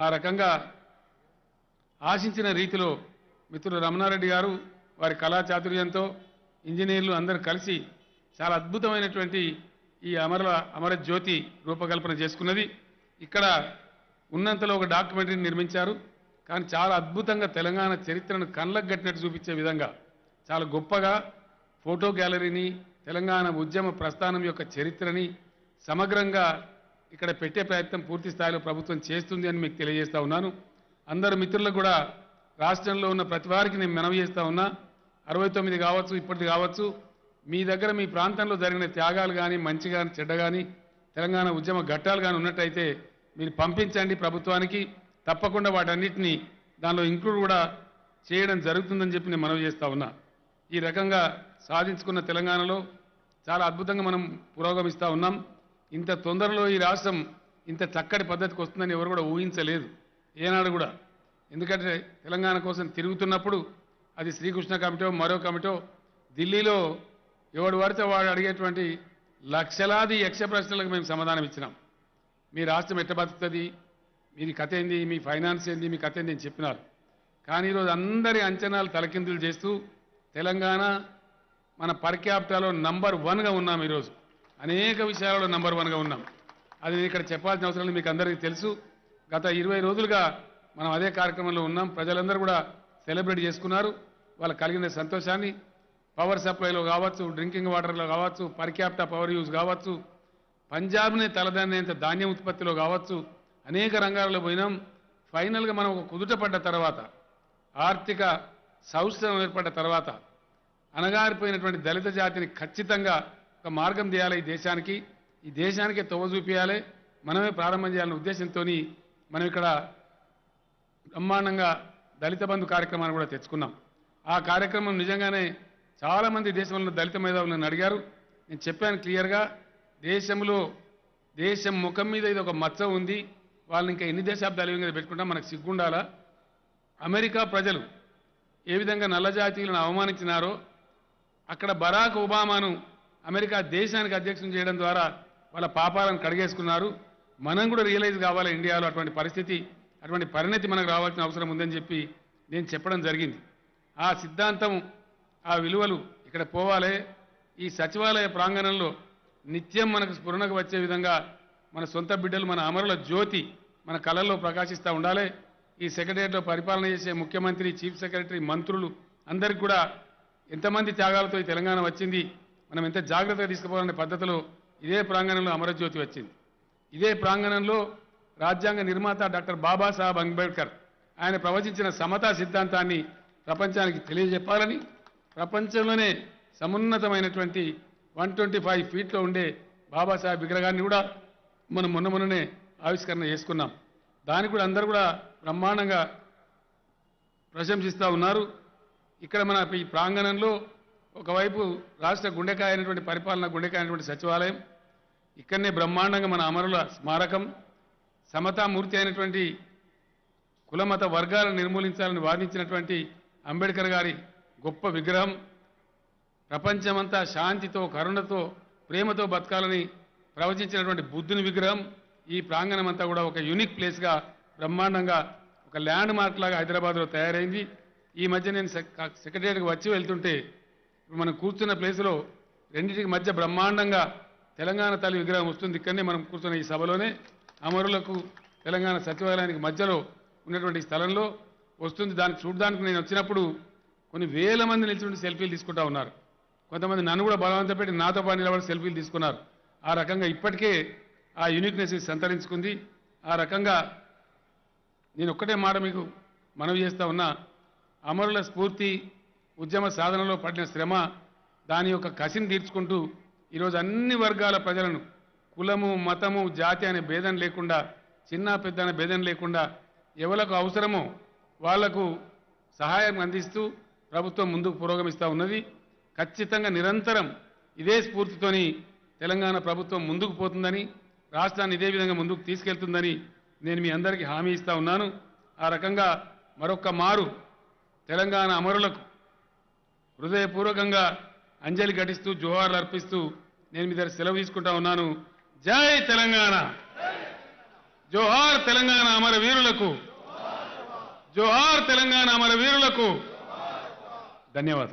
ఆ రకంగా ఆశించిన రీతిలో మిత్రులు రమణారెడ్డి గారు వారి కళా చాతుర్యంతో ఇంజనీర్లు అందరూ కలిసి చాలా అద్భుతమైనటువంటి ఈ అమర అమర జ్యోతి రూపకల్పన చేసుకున్నది. ఇక్కడ ఉన్నంతలో ఒక డాక్యుమెంటరీని నిర్మించారు. కానీ చాలా అద్భుతంగా తెలంగాణ చరిత్రను కళ్ళకు కట్టినట్టు చూపించే విధంగా చాలా గొప్పగా ఫోటో గ్యాలరీని తెలంగాణ ఉద్యమ ప్రస్థానం యొక్క చరిత్రని సమగ్రంగా ఇక్కడ పెట్టే ప్రయత్నం పూర్తి స్థాయిలో ప్రభుత్వం చేస్తుంది అని మీకు తెలియజేస్తా ఉన్నాను. అందరు మిత్రులకు కూడా రాష్ట్రంలో ఉన్న ప్రతి వారికి నేను మనవి చేస్తా ఉన్నా. అరవై తొమ్మిది కావచ్చు ఇప్పటిది కావచ్చు మీ దగ్గర మీ ప్రాంతంలో జరిగిన త్యాగాలు కానీ మంచి కానీ చెడ్డ కానీ తెలంగాణ ఉద్యమ ఘట్టాలు కానీ ఉన్నట్టయితే మీరు పంపించండి ప్రభుత్వానికి. తప్పకుండా వాటన్నిటిని దానిలో ఇంక్లూడ్ కూడా చేయడం జరుగుతుందని చెప్పి నేను మనవి చేస్తా ఉన్నా. ఈ రకంగా సాధించుకున్న తెలంగాణలో చాలా అద్భుతంగా మనం పురోగమిస్తూ ఉన్నాం. ఇంత తొందరలో ఈ రాష్ట్రం ఇంత చక్కటి పద్ధతికి వస్తుందని ఎవరు కూడా ఊహించలేదు. ఏనాడు కూడా. ఎందుకంటే తెలంగాణ కోసం తిరుగుతున్నప్పుడు అది శ్రీకృష్ణ కమిటో మరో కమిటో ఢిల్లీలో ఎవడు పడితే వాడు అడిగేటువంటి లక్షలాది యక్ష ప్రశ్నలకు మేము సమాధానం ఇచ్చినాం. మీ రాష్ట్రం ఎట్ట బతుకుతుంది? మీది కథ ఏంది? మీ ఫైనాన్స్ ఏంది? మీ కథ ఏంది? అని చెప్పినారు. కానీ ఈరోజు అందరి అంచనాలు తలకిందులు చేస్తూ తెలంగాణ మన పర్ క్యాపిటాలో నంబర్ వన్గా ఉన్నాం ఈరోజు. అనేక విషయాలలో నంబర్ వన్గా ఉన్నాం. అది నేను ఇక్కడ చెప్పాల్సిన అవసరం లేదు మీకు అందరికీ తెలుసు. గత ఇరవై రోజులుగా మనం అదే కార్యక్రమంలో ఉన్నాం. ప్రజలందరూ కూడా సెలబ్రేట్ చేసుకున్నారు. వాళ్ళకి కలిగిన సంతోషాన్ని పవర్ సప్లైలో కావచ్చు డ్రింకింగ్ వాటర్లో కావచ్చు పర్ క్యాప్టా పవర్ యూజ్ కావచ్చు పంజాబ్ని తలదన్నేంత ధాన్యం ఉత్పత్తిలో కావచ్చు అనేక రంగాల్లో పోయినాం. ఫైనల్గా మనం ఒక కుదుట పడ్డ తర్వాత ఆర్థిక సౌష్ఠవం ఏర్పడ్డ తర్వాత అణగారిపోయినటువంటి దళిత జాతిని ఖచ్చితంగా ఒక మార్గం తీయాలి ఈ దేశానికి. ఈ దేశానికే తొవ్వ చూపించాలి మనమే ప్రారంభం చేయాలనే ఉద్దేశంతో మనం ఇక్కడ బ్రహ్మాండంగా దళిత బంధు కార్యక్రమాన్ని కూడా తెచ్చుకున్నాం. ఆ కార్యక్రమం నిజంగానే చాలామంది దేశంలో దళిత మేధావులు నన్ను అడిగారు. నేను చెప్పాను క్లియర్గా దేశంలో దేశం ముఖం మీద ఇది ఒక మచ్చ ఉంది. వాళ్ళని ఇంకా ఎన్ని దశాబ్దాలు మీద పెట్టుకుంటాం మనకు సిగ్గుండాలా? అమెరికా ప్రజలు ఏ విధంగా నల్లజాతీయులను అవమానించినారో అక్కడ బరాక్ ఒబామాను అమెరికా దేశానికి అధ్యక్షం చేయడం ద్వారా వాళ్ళ పాపాలను కడిగేసుకున్నారు. మనం కూడా రియలైజ్ కావాలి ఇండియాలో అటువంటి పరిస్థితి అటువంటి పరిణతి మనకు రావాల్సిన అవసరం ఉందని చెప్పి నేను చెప్పడం జరిగింది. ఆ సిద్ధాంతం ఆ విలువలు ఇక్కడ పోవాలి. ఈ సచివాలయ ప్రాంగణంలో నిత్యం మనకు స్ఫురణకు వచ్చే విధంగా మన సొంత బిడ్డలు మన అమరుల జ్యోతి మన కళల్లో ప్రకాశిస్తూ ఉండాలి. ఈ సెక్రటరియట్లో పరిపాలన చేసే ముఖ్యమంత్రి చీఫ్ సెక్రటరీ మంత్రులు అందరికి కూడా ఎంతమంది త్యాగాలతో ఈ తెలంగాణ వచ్చింది మనం ఎంత జాగ్రత్తగా తీసుకుపోవాలనే పద్ధతిలో ఇదే ప్రాంగణంలో అమరజ్యోతి వచ్చింది. ఇదే ప్రాంగణంలో రాజ్యాంగ నిర్మాత డాక్టర్ బాబాసాహెబ్ అంబేద్కర్ ఆయన ప్రవచించిన సమతా సిద్ధాంతాన్ని ప్రపంచానికి తెలియజెప్పాలని ప్రపంచంలోనే సమున్నతమైనటువంటి వన్ ట్వంటీ ఫైవ్ ఫీట్లో ఉండే బాబాసాహెబ్ విగ్రహాన్ని కూడా మనం మొన్న మొన్ననే ఆవిష్కరణ చేసుకున్నాం. దానికి కూడా అందరూ కూడా బ్రహ్మాండంగా ప్రశంసిస్తూ ఉన్నారు. ఇక్కడ మన ఈ ప్రాంగణంలో ఒకవైపు రాష్ట్ర గుండెకాయ అయినటువంటి పరిపాలన గుండెకాయ అయినటువంటి సచివాలయం ఇక్కడనే బ్రహ్మాండంగా మన అమరుల స్మారకం సమతామూర్తి అయినటువంటి కులమత వర్గాలను నిర్మూలించాలని వాదించినటువంటి అంబేద్కర్ గారి గొప్ప విగ్రహం ప్రపంచమంతా శాంతితో కరుణతో ప్రేమతో బతకాలని ప్రవచించినటువంటి బుద్ధుని విగ్రహం ఈ ప్రాంగణం అంతా కూడా ఒక యూనిక్ ప్లేస్గా బ్రహ్మాండంగా ఒక ల్యాండ్ మార్క్ లాగా హైదరాబాద్లో తయారైంది. ఈ మధ్య నేను సెక్రటరీకి వచ్చి వెళ్తుంటే మనం కూర్చున్న ప్లేస్లో రెండింటికి మధ్య బ్రహ్మాండంగా తెలంగాణ తల్లి విగ్రహం వస్తుంది. ఇక్కడనే మనం కూర్చున్న ఈ సభలోనే అమరులకు తెలంగాణ సచివాలయానికి మధ్యలో ఉన్నటువంటి స్థలంలో వస్తుంది. దాన్ని చూడడానికి నేను వచ్చినప్పుడు కొన్ని వేల మంది నిల్చుండి సెల్ఫీలు తీసుకుంటా ఉన్నారు. కొంతమంది నన్ను కూడా బలవంతం పెట్టి నాతో పాటు నిలబడి సెల్ఫీలు తీసుకున్నారు. ఆ రకంగా ఇప్పటికే ఆ యూనిక్నెస్ సంతరించుకుంది. ఆ రకంగా నేను ఒక్కటే మాట మీకు మనవి చేస్తూ ఉన్నా. అమరుల స్ఫూర్తి ఉద్యమ సాధనలో పడిన శ్రమ దాని యొక్క కసిని తీర్చుకుంటూ ఈరోజు అన్ని వర్గాల ప్రజలను కులము మతము జాతి అనే భేదం లేకుండా చిన్న పెద్ద అనే భేదం లేకుండా ఎవరికి అవసరమో వాళ్ళకు సహాయం అందిస్తూ ప్రభుత్వం ముందుకు పురోగమిస్తూ ఉన్నది. ఖచ్చితంగా నిరంతరం ఇదే స్ఫూర్తితోని తెలంగాణ ప్రభుత్వం ముందుకు పోతుందని రాష్ట్రాన్ని ఇదే విధంగా ముందుకు తీసుకెళ్తుందని నేను మీ అందరికీ హామీ ఇస్తూ ఉన్నాను. ఆ రకంగా మరొక్క మారు తెలంగాణ అమరులకు హృదయపూర్వకంగా అంజలి ఘటిస్తూ జోహార్లు అర్పిస్తూ నేను మీ దగ్గర సెలవు తీసుకుంటా ఉన్నాను. జై తెలంగాణ! జోహార్ తెలంగాణ అమర వీరులకు! జోహార్ తెలంగాణ అమర వీరులకు! ధన్యవాదాలు.